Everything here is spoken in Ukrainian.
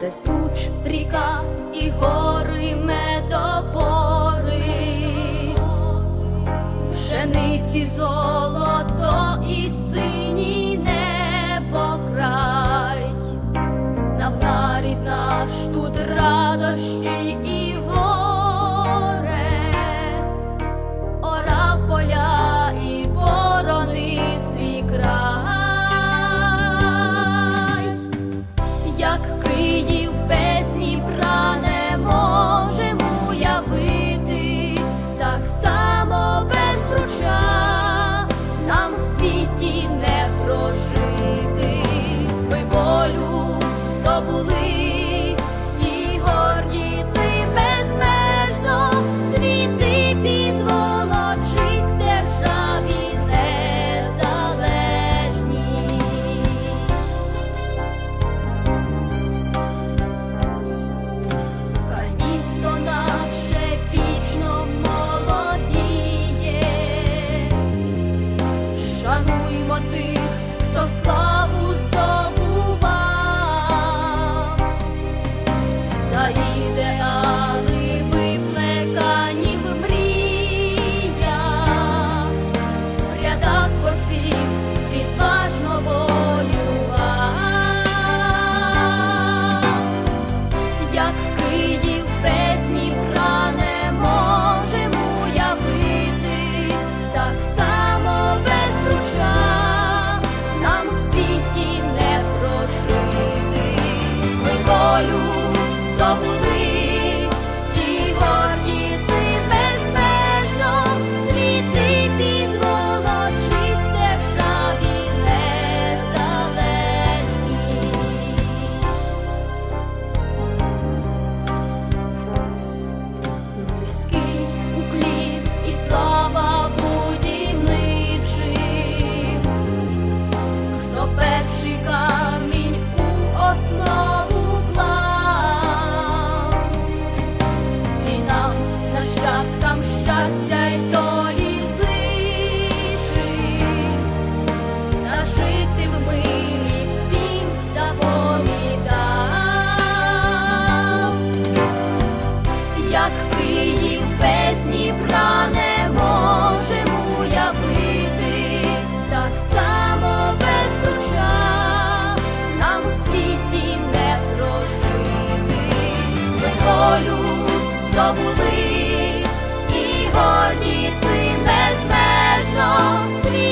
безбруч ріка і гори медопори, пшениці золото і синій небо знав нарід наш тут радощі і шануймо тих, хто славу здобував, за ідеали щастя долі зичив, нажити в мирі всім заповідав як Київ без Дніпра не можемо уявити, так само без Бруча нам у світі не прожити. Ми волю